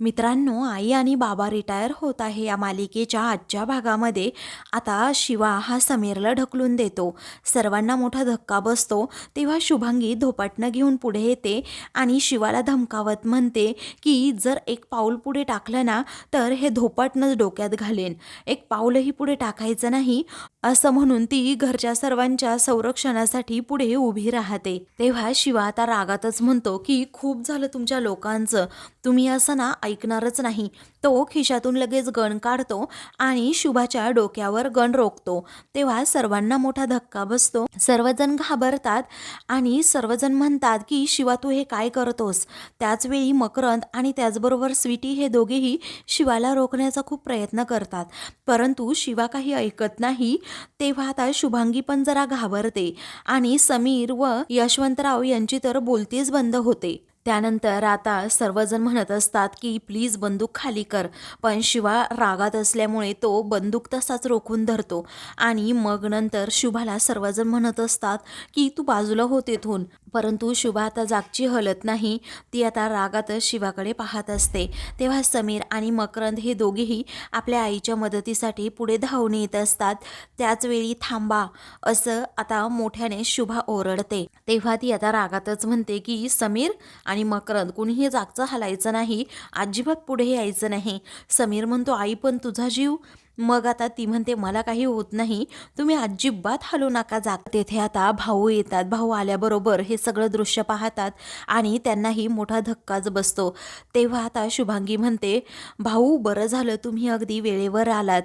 मित्रांनो आई आणि बाबा रिटायर होत आहे. या मालिकेच्या आजच्या भागामध्ये आता शिवा हा समीरला ढकलून देतो. सर्वांना मोठा धक्का बसतो. तेव्हा शुभांगी धोपाटणं घेऊन पुढे येते आणि शिवाला धमकावत म्हणते की जर एक पाऊल पुढे टाकलं ना तर हे धोपाटणंच डोक्यात घालेन. एक पाऊलही पुढे टाकायचं नाही असं म्हणून ती घरच्या सर्वांच्या संरक्षणासाठी पुढे उभी राहते. तेव्हा शिवा आता रागातच म्हणतो की खूप झालं तुमच्या लोकांचं. तुम्ही असं ना ऐकणारच नाही. तो खिशातून लगेच गण काढतो आणि शुभाच्या डोक्यावर गण रोखतो. तेव्हा सर्वांना मोठा धक्का बसतो. सर्वजण घाबरतात आणि सर्वजण म्हणतात की शिवा तू हे काय करतोस? त्याचवेळी मकरंद आणि त्याचबरोबर स्वीटी हे दोघेही शिवाला रोखण्याचा खूप प्रयत्न करतात. परंतु शिवा काही ऐकत नाही. तेव्हा आता शुभांगी पण जरा घाबरते आणि समीर व यशवंतराव यांची तर बोलतीच बंद होते. त्यानंतर आता सर्वजण म्हणत असतात की प्लीज बंदूक खाली कर. पण शिवा रागात असल्यामुळे तो बंदूक तसाच रोखून धरतो. आणि मग नंतर शुभाला सर्वजण म्हणत असतात की तू बाजूला हो तेथून परंतु शुभा आता जागची हलत नाही. ती आता रागातच शिवाकडे पाहत असते. तेव्हा समीर आणि मकरंद हे दोघेही आपल्या आईच्या मदतीसाठी पुढे धावून येत असतात. त्याचवेळी थांबा. असं आता मोठ्याने शुभा ओरडते. तेव्हा ती आता रागातच म्हणते की समीर आणि मकरंद कुणीही जागचं हलायचं नाही. अजिबात पुढे यायचं नाही. समीर म्हणतो आई पण तुझा जीव मग आता ती म्हणते मला काही होत नाही. तुम्ही अजिबात हलू नका जात. तेथे आता भाऊ येतात. भाऊ आल्याबरोबर हे सगळं दृश्य पाहतात आणि त्यांनाही मोठा धक्काच बसतो. तेव्हा आता शुभांगी म्हणते भाऊ बरं झालं तुम्ही अगदी वेळेवर आलात.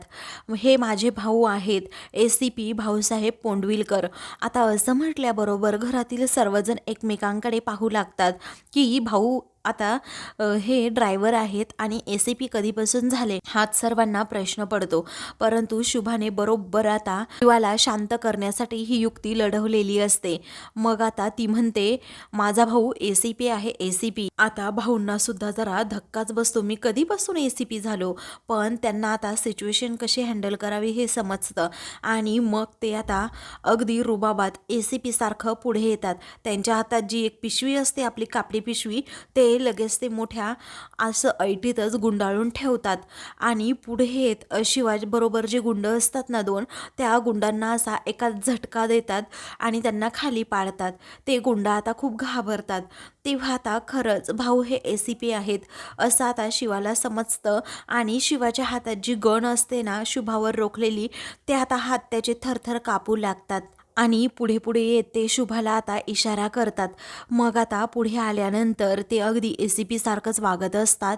हे माझे भाऊ आहेत. A C P Bhausaheb Pondvilkar. आता असं म्हटल्याबरोबर घरातील सर्वजण एकमेकांकडे पाहू लागतात की भाऊ आता हे ड्रायव्हर आहेत आणि ए सी पी कधीपासून झाले हाच सर्वांना प्रश्न पडतो. परंतु शुभाने बरोबर आता शिवाला शांत करण्यासाठी ही युक्ती लढवलेली असते. मग आता ती म्हणते माझा भाऊ ए सी पी आहे ए सी पी आता भाऊंना सुद्धा जरा धक्काच बसतो. मी कधीपासून ए सी पी झालो? पण त्यांना आता सिच्युएशन कशी हँडल करावी हे समजतं. आणि मग ते आता अगदी रुबाबात ए सी पी सारखं पुढे येतात. त्यांच्या हातात जी एक पिशवी असते आपली कापडी पिशवी ते लगेच ते मोठ्या असं ऐटीतच गुंडाळून ठेवतात. आणि पुढे येत शिवाजीबरोबर जे गुंड असतात ना दोन त्या गुंडांना असा एका झटका देतात आणि त्यांना खाली पाडतात. ते गुंड आता खूप घाबरतात. तेव्हा आता खरंच भाऊ हे ए सी पी आहेत असं आता शिवाला समजतं. आणि शिवाच्या हातात जी गण असते ना शुभावर रोखलेली ते आता हात त्याचे थरथर कापू लागतात. आणि पुढे पुढे येत ते शुभाला आता इशारा करतात. मग आता पुढे आल्यानंतर ते अगदी ए सी पी सारखंच वागत असतात.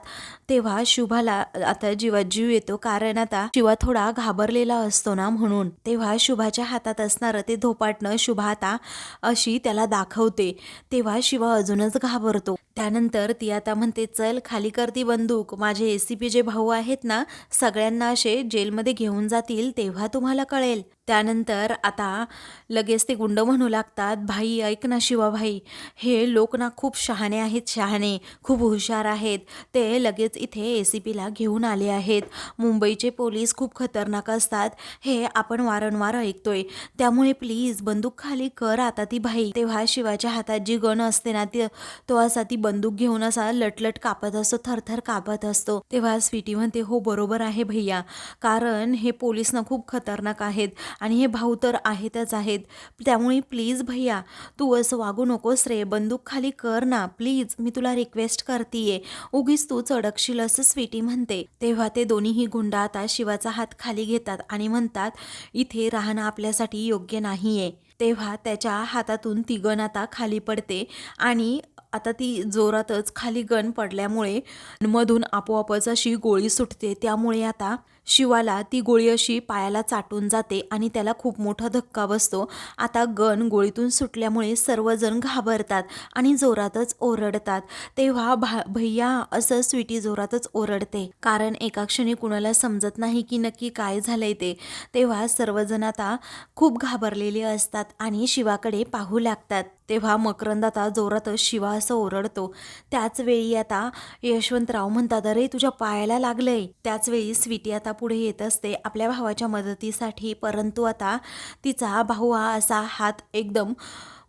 तेव्हा शुभाला आता जीवात जीव येतो कारण आता शिवा थोडा घाबरलेला असतो ना म्हणून. तेव्हा शुभाच्या हातात असणारं ते धोपाटणं शुभा आता अशी त्याला दाखवते. तेव्हा शिवा अजूनच घाबरतो. त्यानंतर ती आता म्हणते चल खाली करती बंदूक. माझे ए सी पी जे भाऊ आहेत ना सगळ्यांना असे जेलमध्ये घेऊन जातील तेव्हा तुम्हाला कळेल. त्यानंतर आता लगेच ते गुंड म्हणू लागतात भाई ऐक ना शिवाभाई हे लोक ना खूप शहाणे आहेत शहाणे खूप हुशार आहेत. ते लगेच इथे ए सी पीला घेऊन आले आहेत. मुंबईचे पोलीस खूप खतरनाक असतात. हे आपण वारंवार ऐकतोय. त्यामुळे प्लीज बंदूक खाली कर आता ती भाई. तेव्हा शिवाच्या हातात जी गण असते ना ती तो असा ती बंदूक घेऊन असा लटलट कापत असतो थरथर कापत असतो. तेव्हा स्वीटी म्हणते हो बरोबर आहे भैया. कारण हे पोलीस ना खूप खतरनाक आहेत. आणि हे भाऊ तर आहेतच आहेत. त्यामुळे प्लीज भैया तू असं वागू नकोस रे. बंदूक खाली कर ना प्लीज मी तुला रिक्वेस्ट करतीये. उगीच तू चडकशील असं स्वीटी म्हणते. तेव्हा ते दोन्हीही गुंडा आता शिवाचा हात खाली घेतात आणि म्हणतात इथे राहणं आपल्यासाठी योग्य नाहीये. तेव्हा त्याच्या हातातून ती गण आता खाली पडते आणि आता ती जोरातच खाली गण पडल्यामुळे मधून आपोआपच अशी गोळी सुटते. त्यामुळे आता शिवाला ती गोळी अशी पायाला चाटून जाते आणि त्याला खूप मोठा धक्का बसतो. आता गण गोळीतून सुटल्यामुळे सर्वजण घाबरतात आणि जोरातच ओरडतात. तेव्हा भा भैया असं स्वीटी जोरातच ओरडते. कारण एका क्षणी कुणाला समजत नाही की नक्की काय झालंय ते. तेव्हा सर्वजण आता खूप घाबरलेले असतात आणि शिवाकडे पाहू लागतात. तेव्हा मकरंद आता जोरातच शिवा असं ओरडतो. त्याच वेळी आता यशवंतराव म्हणतात अरे तुझ्या पायाला लागलंय. त्याच वेळी स्वीटी आता पुढे येत असते आपल्या भावाच्या मदतीसाठी. परंतु आता तिचा भाऊ हा असा हात एकदम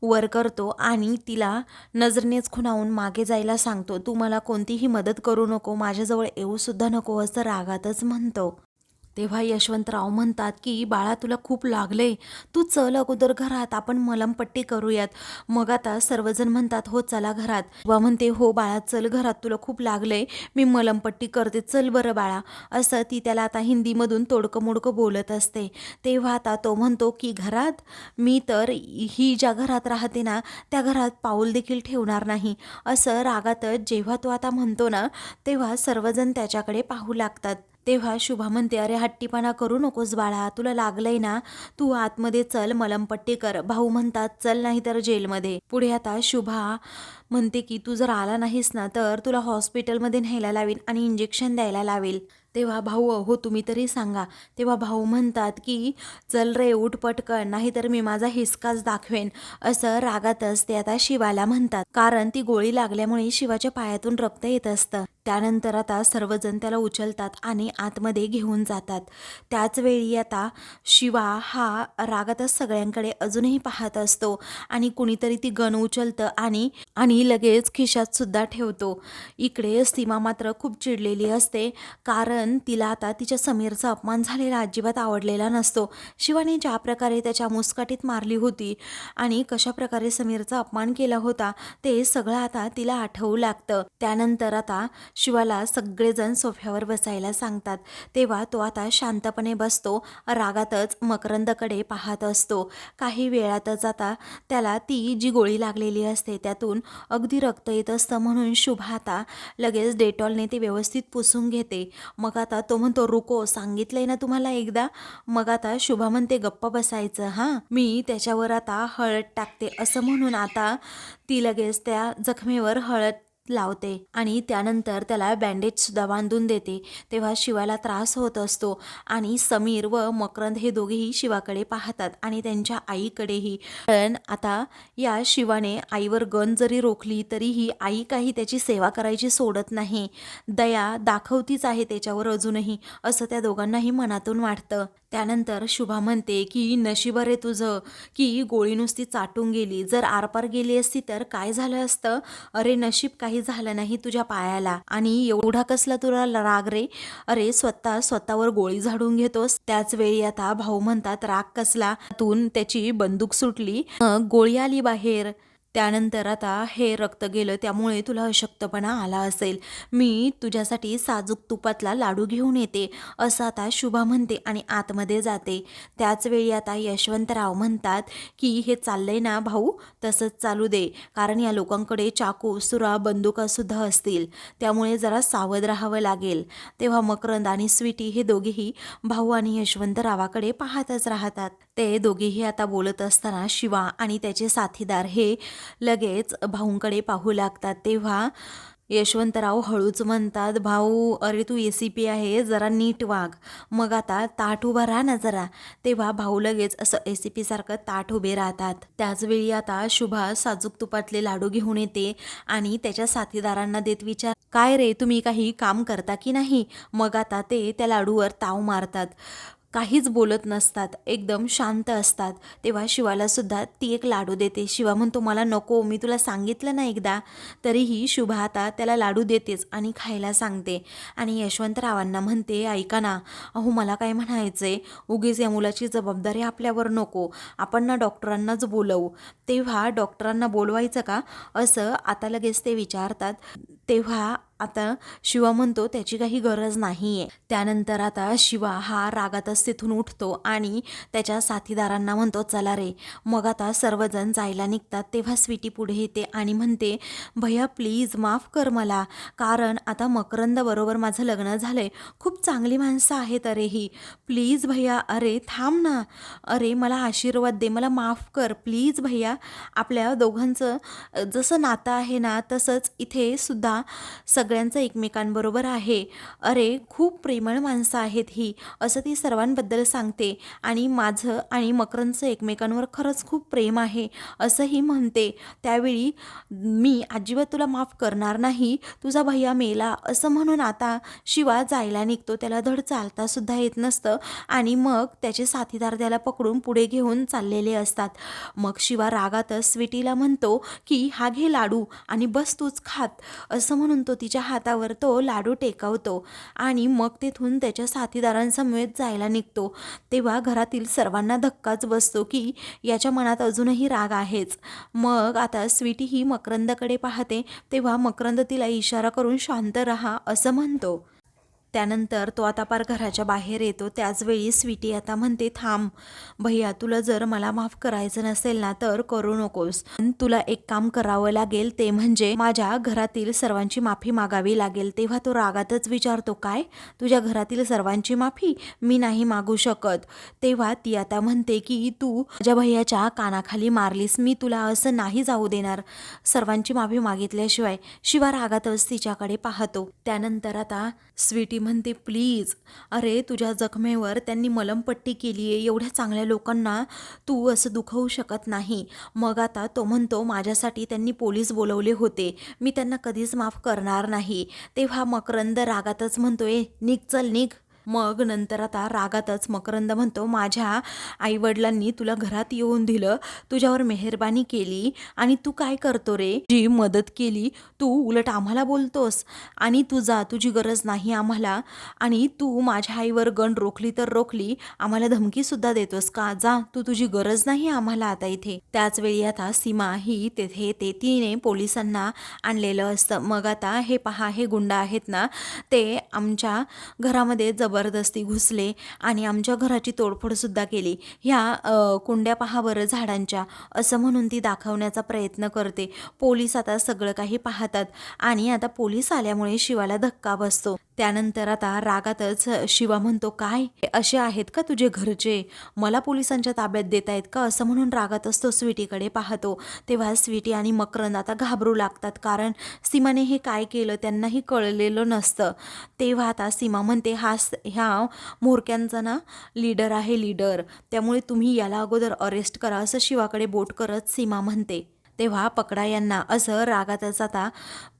वर करतो आणि तिला नजरेनेच खुणावून मागे जायला सांगतो तू मला कोणतीही मदत करू नको माझ्याजवळ येऊसुद्धा नको असं रागातच म्हणतो. तेव्हा यशवंतराव म्हणतात की बाळा तुला खूप लागलंय. तू चल अगोदर घरात. आपण मलमपट्टी करूयात. मग आता सर्वजण म्हणतात हो चला घरात. वा म्हणते हो बाळा चल घरात. तुला खूप लागलंय. मी मलमपट्टी करते. चल बरं बाळा. असं ती त्याला आता हिंदीमधून तोडकं मोडकं बोलत असते. तेव्हा आता तो म्हणतो की घरात? मी तर ही ज्या घरात राहते ना त्या घरात पाऊल देखील ठेवणार नाही. असं रागातच जेव्हा तो आता म्हणतो ना तेव्हा सर्वजण त्याच्याकडे पाहू लागतात. तेव्हा शुभा म्हणते अरे हट्टीपणा करू नकोस बाळा तुला लागलंय ना तू आतमध्ये चल मलमपट्टी कर. भाऊ म्हणतात चल नाही तर जेलमध्ये. पुढे आता शुभा म्हणते की तू जर आला नाहीस ना तर तुला हॉस्पिटलमध्ये न्यायला लावीन आणि इंजेक्शन द्यायला लावेल. तेव्हा भाऊ हो तुम्ही तरी सांगा. तेव्हा भाऊ म्हणतात की चल रे उठ पटकन नाहीतर मी माझा हिसकाच दाखवेन. असं रागातच ते आता शिवाला म्हणतात कारण ती गोळी लागल्यामुळे शिवाच्या पायातून रक्त येत असतं. त्यानंतर आता सर्वजण त्याला उचलतात आणि आतमध्ये घेऊन जातात. त्याचवेळी आता शिवा हा रागातच सगळ्यांकडे अजूनही पाहत असतो आणि कुणीतरी ती गण उचलतं आणि आणि लगेच खिशात सुद्धा ठेवतो. इकडे सीमा मात्र खूप चिडलेली असते कारण तिला आता तिच्या समीरचा अपमान झालेला अजिबात आवडलेला नसतो. शिवाने ज्या प्रकारे त्याच्या मुस्काटीत मारली होती आणि कशा प्रकारे समीरचा अपमान केला होता ते सगळं आता तिला आठवू लागतं. त्यानंतर आता शिवाला सगळेजण सोफ्यावर बसायला सांगतात. तेव्हा तो आता शांतपणे बसतो रागातच मकरंदकडे पाहत असतो. काही वेळातच आता त्याला ती जी गोळी लागलेली असते त्यातून अगदी रक्त येत असतं म्हणून शुभा आता लगेच डेटॉलने ते व्यवस्थित पुसून घेते. मग आता तो म्हणतो रुको सांगितलंय ना तुम्हाला एकदा? मग आता शुभा म्हणते गप्प बसायचं हां. मी त्याच्यावर आता हळद टाकते. असं म्हणून आता ती लगेच त्या जखमेवर हळद लावते आणि त्यानंतर त्याला बँडेजसुद्धा बांधून देते. तेव्हा शिवाला त्रास होत असतो आणि समीर व मकरंद हे दोघेही शिवाकडे पाहतात आणि त्यांच्या आईकडेही. पण आता या शिवाने आईवर गन जरी रोखली तरीही आई काही त्याची सेवा करायची सोडत नाही. दया दाखवतीच आहे त्याच्यावर अजूनही असं त्या दोघांनाही मनातून वाटतं. त्यानंतर शुभा म्हणते की नशीब रे तुझं की गोळी नुसती चाटून गेली. जर आरपार गेली असती तर काय झालं असतं? अरे नशीब काही झालं नाही तुझ्या पायाला. आणि एवढा कसला तुला राग रे? अरे स्वतः स्वतःवर गोळी झाडून घेतोस. त्याच वेळी आता भाऊ म्हणतात राग कसला? तून त्याची बंदूक सुटली. गोळी आली बाहेर. त्यानंतर आता हे रक्त गेलं त्यामुळे तुला अशक्तपणा आला असेल. मी तुझ्यासाठी साजूक तुपातला लाडू घेऊन येते असं आता शुभा म्हणते आणि आतमध्ये जाते. त्याचवेळी आता यशवंतराव म्हणतात की हे चाललंय ना भाऊ तसंच चालू दे कारण या लोकांकडे चाकू सुरा बंदुकासुद्धा असतील. त्यामुळे जरा सावध राहावं लागेल. तेव्हा मकरंद आणि स्वीटी हे दोघेही भाऊ आणि यशवंतरावाकडे पाहतच राहतात. ते दोघेही आता बोलत असताना शिवा आणि त्याचे साथीदार हे लगेच भाऊंकडे पाहू लागतात. तेव्हा यशवंतराव हळूच म्हणतात भाऊ अरे तू ए सी पी आहे जरा नीट वाग. मग आता ताट उभा राहा ना जरा. तेव्हा भाऊ लगेच असं ए सी पीसारखं ताट उभे राहतात. त्याचवेळी आता शुभा साजूक तुपातले लाडू घेऊन येते आणि त्याच्या साथीदारांना देत विचार काय रे तुम्ही काही काम करता की नाही? मग आता ते त्या लाडूवर ताव मारतात. काहीच बोलत नसतात एकदम शांत असतात. तेव्हा शिवालासुद्धा ती एक लाडू देते. शिवा म्हणतो मला नको मी तुला सांगितलं ना एकदा तरीही शुभा आता त्याला लाडू देतेच आणि खायला सांगते. आणि यशवंतरावांना म्हणते ऐका ना अहो मला काय म्हणायचं आहे उगीच या मुलाची जबाबदारी आपल्यावर नको. आपण ना डॉक्टरांनाच बोलवू. तेव्हा डॉक्टरांना बोलवायचं का? असं आता लगेच ते विचारतात. तेव्हा आता शिवा म्हणतो त्याची काही गरज नाही आहे त्यानंतर आता शिवा हा रागातच तिथून उठतो आणि त्याच्या साथीदारांना म्हणतो चला रे. मग आता सर्वजण जायला निघतात तेव्हा स्वीटी पुढे येते आणि म्हणते भैया प्लीज माफ कर मला कारण आता मकरंदबरोबर माझं लग्न झालं आहे खूप चांगली माणसं आहेत अरे ही प्लीज भैया अरे थांब ना. अरे मला आशीर्वाद दे मला माफ कर. प्लीज भैया आपल्या दोघांचं जसं नातं आहे ना तसंच इथे सुद्धा सग सगळ्यांचं एकमेकांबरोबर आहे. अरे खूप प्रेमळ माणसं आहेत ही असं ती सर्वांबद्दल सांगते. आणि माझं आणि मकरंदचं एकमेकांवर खरंच खूप प्रेम आहे असंही म्हणते. त्यावेळी मी अजिबात तुला माफ करणार नाही तुझा भैया मेला असं म्हणून आता शिवा जायला निघतो. त्याला धड चालतासुद्धा येत नसतं. आणि मग त्याचे साथीदार त्याला पकडून पुढे घेऊन चाललेले असतात. मग शिवा रागातच स्वीटीला म्हणतो की हा घे लाडू आणि बस तूच खात असं म्हणून तो तिच्या हातावर तो लाडू टेकवतो आणि मग तिथून त्याच्या साथीदारांसमवेत जायला निघतो. तेव्हा घरातील सर्वांना धक्काच बसतो की याच्या मनात अजूनही राग आहेच. मग आता स्वीटी ही मकरंदकडे पाहते तेव्हा मकरंद तिला इशारा करून शांत रहा असं म्हणतो. त्यानंतर तो आता पार घराच्या बाहेर येतो. त्याचवेळी स्वीटी आता म्हणते थांब भैया तुला जर मला माफ करायचं नसेल ना तर करू नकोस. पण तुला एक काम करावं लागेल ते म्हणजे माझ्या घरातील सर्वांची माफी मागावी लागेल. तेव्हा तो रागातच विचारतो काय? तुझ्या घरातील सर्वांची माफी? मी नाही मागू शकत. तेव्हा ती आता म्हणते की तू माझ्या भैयाच्या कानाखाली मारलीस. मी तुला असं नाही जाऊ देणार. सर्वांची माफी मागितल्याशिवाय शिवा रागातच तिच्याकडे पाहतो. त्यानंतर आता स्वीटी म्हणते प्लीज अरे तुझ्या जखमेवर त्यांनी मलमपट्टी केली आहे एवढ्या चांगल्या लोकांना तू असं दुखवू शकत नाही. मग आता तो म्हणतो माझ्यासाठी त्यांनी पोलीस बोलवले होते मी त्यांना कधीच माफ करणार नाही. तेव्हा मकरंद रागातच म्हणतोय निघ चल निघ. मग नंतर आता रागातच मकरंद म्हणतो माझ्या आईवडिलांनी तुला घरात येऊन दिलं तुझ्यावर मेहरबानी केली आणि तू काय करतो रे? जी मदत केली तू उलट आम्हाला बोलतोस आणि तुझा तुझी गरज नाही आम्हाला आणि तू माझ्या आईवर गण रोखली तर रोखली आम्हाला धमकीसुद्धा देतोस का? जा तू तुझी गरज नाही आम्हाला आता इथे. त्याच वेळी आता सीमा ही तेथे ते तिने पोलिसांना आणलेलं असतं. मग आता हे पहा हे गुंड आहेत ना ते आमच्या घरामध्ये जबरदस्ती घुसले आणि आमच्या घराची तोडफोडसुद्धा केली. ह्या कुंड्या पहा बरं झाडांच्या. असं म्हणून ती दाखवण्याचा प्रयत्न करते. पोलीस आता सगळं काही पाहतात. आणि आता पोलीस आल्यामुळे शिवाला धक्का बसतो. त्यानंतर आता रागातच शिवा म्हणतो काय? हे असे आहेत का तुझे घरचे? मला पोलिसांच्या ताब्यात देत आहेत का? असं म्हणून रागातच तो स्वीटीकडे पाहतो. तेव्हा स्वीटी आणि मकरंद आता घाबरू लागतात कारण सीमाने हे काय केलं त्यांनाही कळलेलं नसतं. तेव्हा आता सीमा म्हणते हा स- ह्या म्होरक्यांचा ना लीडर आहे लीडर. त्यामुळे तुम्ही याला अगोदर अरेस्ट करा असं शिवाकडे बोट करत सीमा म्हणते. तेव्हा पकडा यांना असं रागातच आता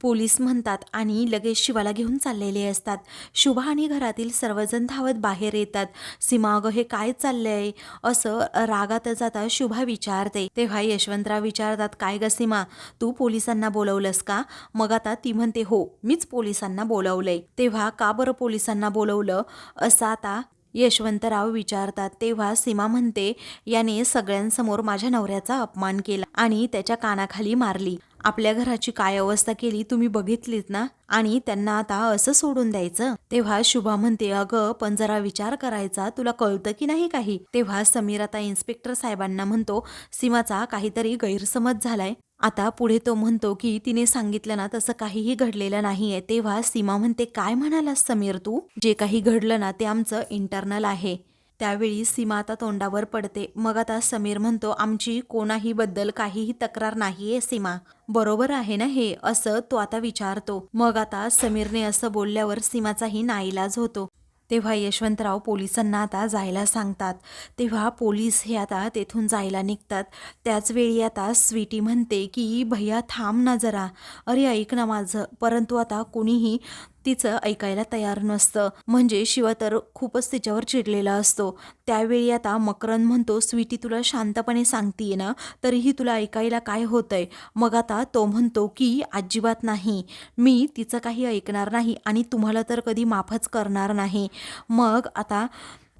पोलीस म्हणतात आणि लगेच शिवाला घेऊन चाललेले असतात. शुभा आणि घरातील सर्वजण धावत बाहेर येतात. सीमा अगं हे काय चाललंय? असं रागातच आता शुभा विचारते. तेव्हा यशवंतराव विचारतात काय ग सीमा तू पोलिसांना बोलवलंस का? मग आता ती म्हणते हो मीच पोलिसांना बोलवलंय. तेव्हा का बरं पोलिसांना बोलवलं? असं आता यशवंतराव विचारतात तेव्हा सीमा म्हणते याने सगळ्यांसमोर माझ्या नवऱ्याचा अपमान केला आणि त्याच्या कानाखाली मारली. आपल्या घराची काय अवस्था केली तुम्ही बघितलीत ना? आणि त्यांना आता असं सोडून द्यायचं? तेव्हा शुभा म्हणते अगं पण जरा विचार करायचा तुला कळतं की नाही काही? तेव्हा समीर आता इन्स्पेक्टर साहेबांना म्हणतो सीमाचा काहीतरी गैरसमज झालाय. आता पुढे तो म्हणतो की तिने सांगितलं ना तसं काहीही घडलेलं नाहीये. तेव्हा सीमा म्हणते काय म्हणालास समीर तू? जे काही घडलं ना ते आमचं इंटरनल आहे. त्यावेळी सीमा आता तोंडावर पडते. मग आता समीर म्हणतो आमची कोणाही बद्दल काहीही तक्रार नाहीये सीमा. बरोबर आहे ना हे? असं तो आता विचारतो. मग आता समीरने असं बोलल्यावर सीमाचाही नाईलाज होतो. तेव्हा यशवंतराव पोलिसांना आता जायला सांगतात. तेव्हा पोलीस हे आता तेथून जायला निघतात. त्याचवेळी आता स्वीटी म्हणते की भैया थांब ना जरा. अरे ऐक ना माझं. परंतु आता कोणीही तिचं ऐकायला तयार नसतं. म्हणजे शिवा तर खूपच तिच्यावर चिडलेला असतो. त्यावेळी आता मकरंद म्हणतो स्वीटी तुला शांतपणे सांगतीये ना तरीही तुला ऐकायला काय होतंय? मग आता तो म्हणतो की अजिबात नाही. मी तिचं काही ऐकणार नाही आणि तुम्हाला तर कधी माफच करणार नाही. मग आता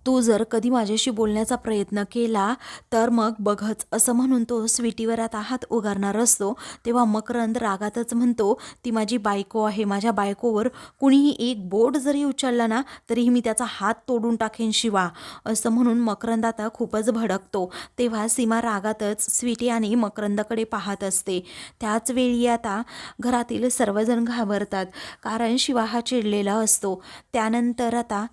तू जर कधी माझ्याशी बोलण्याचा प्रयत्न केला तर मग बघच. असं म्हणून तो स्वीटीवर आता हात उगारणार असतो. तेव्हा मकरंद रागातच म्हणतो ती माझी बायको आहे. माझ्या बायकोवर कुणीही एक बोट जरी उचलला ना तरीही मी त्याचा हात तोडून टाकेन शिवा. असं म्हणून मकरंद आता खूपच भडकतो. तेव्हा सीमा रागातच स्वीटी आणि मकरंदाकडे पाहत असते. त्याच वेळी आता घरातील सर्वजण घाबरतात कारण शिवा हा चिडलेला असतो. त्यानंतर आता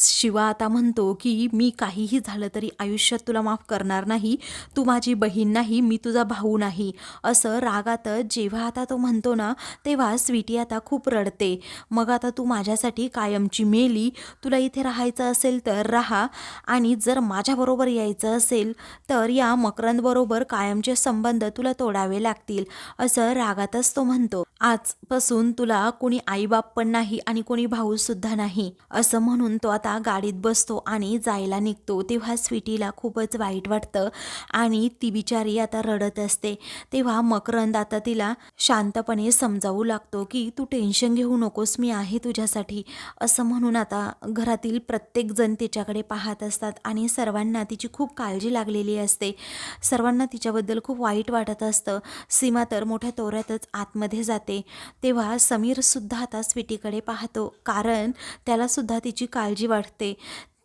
शिवा आता म्हणतो की मी काहीही झालं तरी आयुष्यात तुला माफ करणार नाही तू माझी बहीण नाही मी तुझा भाऊ नाही. असं रागातच जेव्हा आता तो म्हणतो ना तेव्हा स्वीटी आता खूप रडते. मग आता तू माझ्यासाठी कायमची मेली तुला इथे राहायचं असेल तर राहा आणि जर माझ्याबरोबर यायचं असेल तर या मकरंदबरोबर कायमचे संबंध तुला तोडावे लागतील असं रागातच तो म्हणतो. आजपासून तुला कोणी आईबाप पण नाही आणि कोणी भाऊसुद्धा नाही असं म्हणून तो आता गाडीत बसतो आणि जायला निघतो. तेव्हा स्वीटीला खूपच वाईट वाटतं आणि ती बिचारी आता रडत असते. तेव्हा मकरंद आता तिला शांतपणे समजावू लागतो की तू टेन्शन घेऊ नकोस मी आहे तुझ्यासाठी. असं म्हणून आता घरातील प्रत्येकजण तिच्याकडे पाहत असतात आणि सर्वांना तिची खूप काळजी लागलेली असते. सर्वांना तिच्याबद्दल खूप वाईट वाटत असतं. सीमा तर मोठ्या तोऱ्यातच आतमध्ये जाते. तेव्हा समीरसुद्धा आता स्वीटीकडे पाहतो. कारण त्यालासुद्धा तिची काळजी वाटते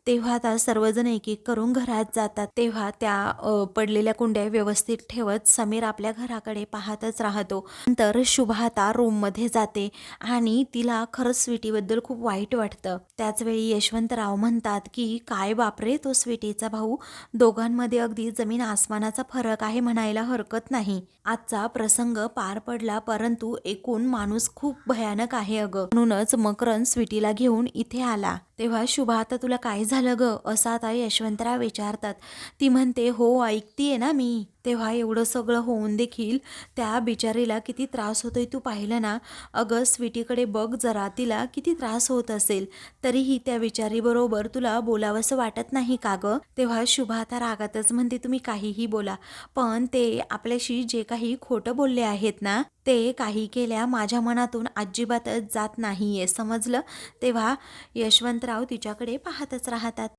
तेव्हा आता सर्वजण एक एक करून घरात जातात. तेव्हा त्या पडलेल्या कुंड्या व्यवस्थित ठेवत समीर आपल्या घराकडे पाहतच राहतो. नंतर शुभा आता रूममध्ये जाते आणि तिला खरंच स्वीटीबद्दल खूप वाईट वाटतं. त्याचवेळी यशवंतराव म्हणतात की काय बापरे तो स्वीटीचा भाऊ? दोघांमध्ये अगदी जमीन आसमानाचा फरक आहे म्हणायला हरकत नाही. आजचा प्रसंग पार पडला परंतु एकूण माणूस खूप भयानक आहे अगं. म्हणूनच मकरन स्वीटीला घेऊन इथे आला. तेव्हा शुभा आता तुला काय झालं ग? असं ताई यशवंतराव विचारतात. ती म्हणते हो ऐकतीये ना मी. तेव्हा एवढं सगळं होऊन देखील त्या बिचारीला किती त्रास होतोय तू पाहिलं ना. अगं स्वीटीकडे बघ जरा तिला किती त्रास होत असेल. तरीही त्या बिचारीबरोबर तुला बोलावंसं वाटत नाही का गं? तेव्हा शुभा आता रागातच म्हणते तुम्ही काहीही बोला. पण ते आपल्याशी जे काही खोटं बोलले आहेत ना ते काही केल्या माझ्या मनातून अजिबातच जात नाही आहे समजलं? तेव्हा यशवंतराव तिच्याकडे पाहतच राहतात.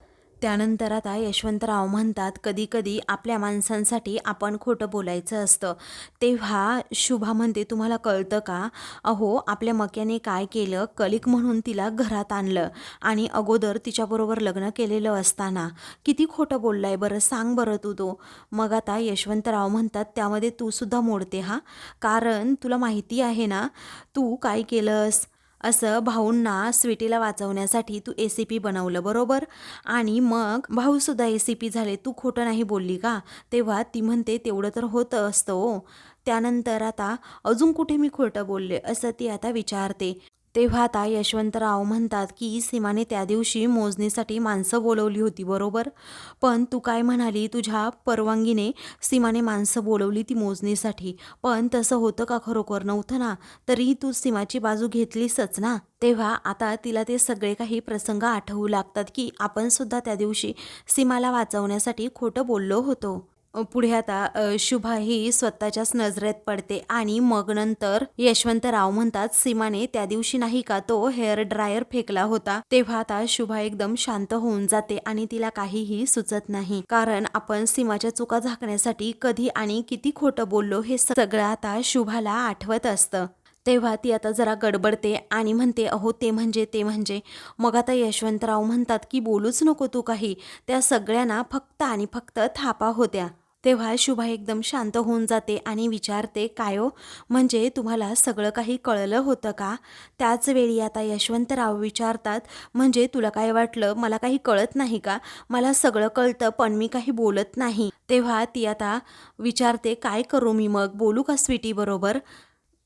त्यानंतर आता यशवंतराव म्हणतात कधी कधी आपल्या माणसांसाठी आपण खोटं बोलायचं असतं. तेव्हा शुभा म्हणते तुम्हाला कळतं का? अहो आपल्या मक्याने काय केलं? कलिक म्हणून तिला घरात आणलं आणि अगोदर तिच्याबरोबर लग्न केलेलं असताना किती खोटं बोललाय बरं? सांग बरं तू तो. मग आता यशवंतराव म्हणतात त्यामध्ये तू सुद्धा मोडते हा? कारण तुला माहिती आहे ना तू काय केलंस? असं भाऊंना स्वीटीला वाचवण्यासाठी तू ए सी पी बनवलं बरोबर? आणि मग भाऊसुद्धा ए सी पी झाले. तू खोटं नाही बोलली का? तेव्हा ती म्हणते तेवढं तर होतं असतं हो. त्यानंतर आता अजून कुठे मी खोटं बोलले असं ती आता विचारते. तेव्हा आता यशवंतराव म्हणतात की सीमाने त्या दिवशी मोजणीसाठी माणसं बोलवली होती बरोबर? पण तू काय म्हणाली? तुझ्या परवानगीने सीमाने माणसं बोलवली ती मोजणीसाठी. पण तसं होतं का खरोखर? नव्हतं ना? तरीही तू सीमाची बाजू घेतलीसच ना? तेव्हा आता तिला ते सगळे काही प्रसंग आठवू लागतात की आपण सुद्धा त्या दिवशी सीमाला वाचवण्यासाठी खोटं बोललो होतो. पुढे आता शुभा ही स्वतःच्याच नजरेत पडते आणि मग नंतर यशवंतराव म्हणतात सीमाने त्या दिवशी नाही का तो हेअर ड्रायर फेकला होता. तेव्हा आता शुभा एकदम शांत होऊन जाते आणि तिला काहीही सुचत नाही. कारण आपण सीमाच्या चुका झाकण्यासाठी कधी आणि किती खोटं बोललो हे सगळं आता शुभाला आठवत असतं. तेव्हा ती आता जरा गडबडते आणि म्हणते अहो ते म्हणजे ते म्हणजे. मग आता यशवंतराव म्हणतात की बोलूच नको तू काही. त्या सगळ्यांना फक्त आणि फक्त थापा होत्या. तेव्हा शुभा एकदम शांत होऊन जाते आणि विचारते काय म्हणजे तुम्हाला सगळं काही कळलं होतं का? त्याच वेळी आता यशवंतराव विचारतात म्हणजे तुला काय वाटलं? मला काही कळत नाही का? मला सगळं कळतं पण मी काही बोलत नाही. तेव्हा ती आता विचारते काय करू मी मग? बोलू का स्वीटी बरोबर?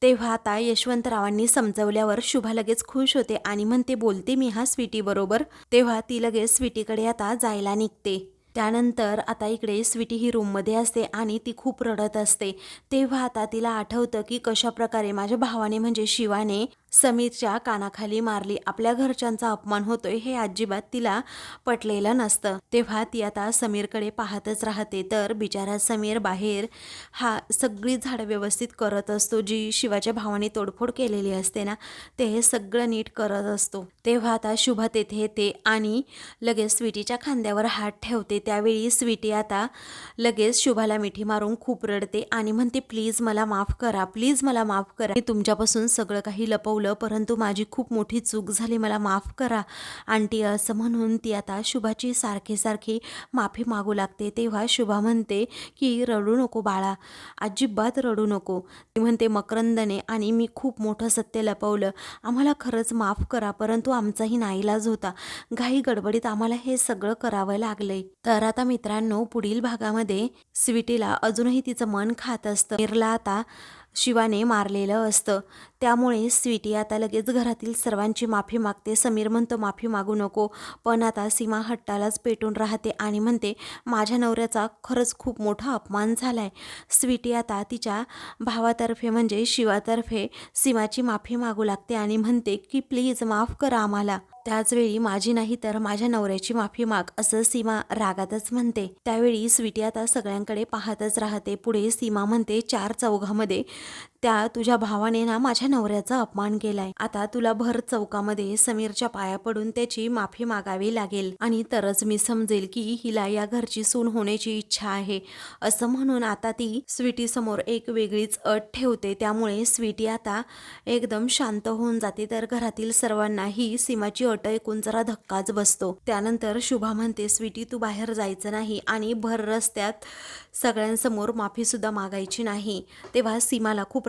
तेव्हा आता यशवंतरावांनी समजवल्यावर शुभा लगेच खुश होते आणि म्हणते बोलते मी हा स्वीटी बरोबर. तेव्हा ती लगेच स्वीटीकडे आता जायला निघते. त्यानंतर आता इकडे स्वीटी ही रूममध्ये असते आणि ती खूप रडत असते. तेव्हा आता तिला आठवतं की कशा प्रकारे माझ्या भावाने म्हणजे शिवाने समीरच्या कानाखाली मारली. आपल्या घरच्यांचा अपमान होतोय हे अजिबात तिला पटलेलं नसतं. तेव्हा ती आता समीरकडे पाहतच राहते. तर बिचारा समीर बाहेर हा सगळी झाडं व्यवस्थित करत असतो. जी शिवाच्या भावाने तोडफोड केलेली असते ना ते हे सगळं नीट करत असतो. तेव्हा आता शुभा तेथे येते आणि लगेच स्वीटीच्या खांद्यावर हात ठेवते. त्यावेळी स्वीटी आता लगेच शुभाला मिठी मारून खूप रडते आणि म्हणते प्लीज मला माफ करा. प्लीज मला माफ करा. मी तुमच्यापासून सगळं काही लपवलं लपवलं परंतु माझी खूप मोठी चूक झाली. मला माफ करा आंटी असं म्हणून ती आता शुभाची सारखी सारखी माफी मागू लागते. तेव्हा शुभा म्हणते की रडू नको बाळा अजिबात रडू नको. ती म्हणते मकरंदने आणि मी खूप मोठं सत्य लपवलं. आम्हाला खरंच माफ करा परंतु आमचाही नाईलाज होता. घाई गडबडीत आम्हाला हे सगळं करावं लागलंय. तर आता मित्रांनो पुढील भागामध्ये स्वीटीला अजूनही तिचं मन खात असतं. मीरला आता शिवाने मारलेलं असतं. त्यामुळे स्वीटी आता लगेच घरातील सर्वांची माफी मागते. समीर म्हणतो माफी मागू नको. पण आता सीमा हट्टालाच पेटून राहते आणि म्हणते माझ्या नवऱ्याचा खरंच खूप मोठा अपमान झाला आहे स्वीटी आता तिच्या भावातर्फे म्हणजे शिवातर्फे सीमाची माफी मागू लागते आणि म्हणते की प्लीज माफ करा आम्हाला. त्याचवेळी माझी नाही तर माझ्या नवऱ्याची माफी माग असं सीमा रागातच म्हणते. त्यावेळी स्वीटी आता सगळ्यांकडे पाहतच राहते. पुढे सीमा म्हणते चार चौघामध्ये त्या तुझ्या भावाने ना माझ्या नवऱ्याचा अपमान केलाय. आता तुला भर चौकामध्ये समीरच्या पाया पडून त्याची माफी मागावी लागेल आणि तरच मी समजेल की हिला या घरची सून होण्याची इच्छा आहे. असं म्हणून आता ती स्वीटी समोर एक वेगळीच अट ठेवते. त्यामुळे स्वीटी आता एकदम शांत होऊन जाते. तर घरातील सर्वांनाही सीमाची अट ऐकून जरा धक्काच बसतो. त्यानंतर शुभा म्हणते स्वीटी तू बाहेर जायचं नाही आणि भर रस्त्यात सगळ्यांसमोर माफी सुद्धा मागायची नाही. तेव्हा सीमाला खूप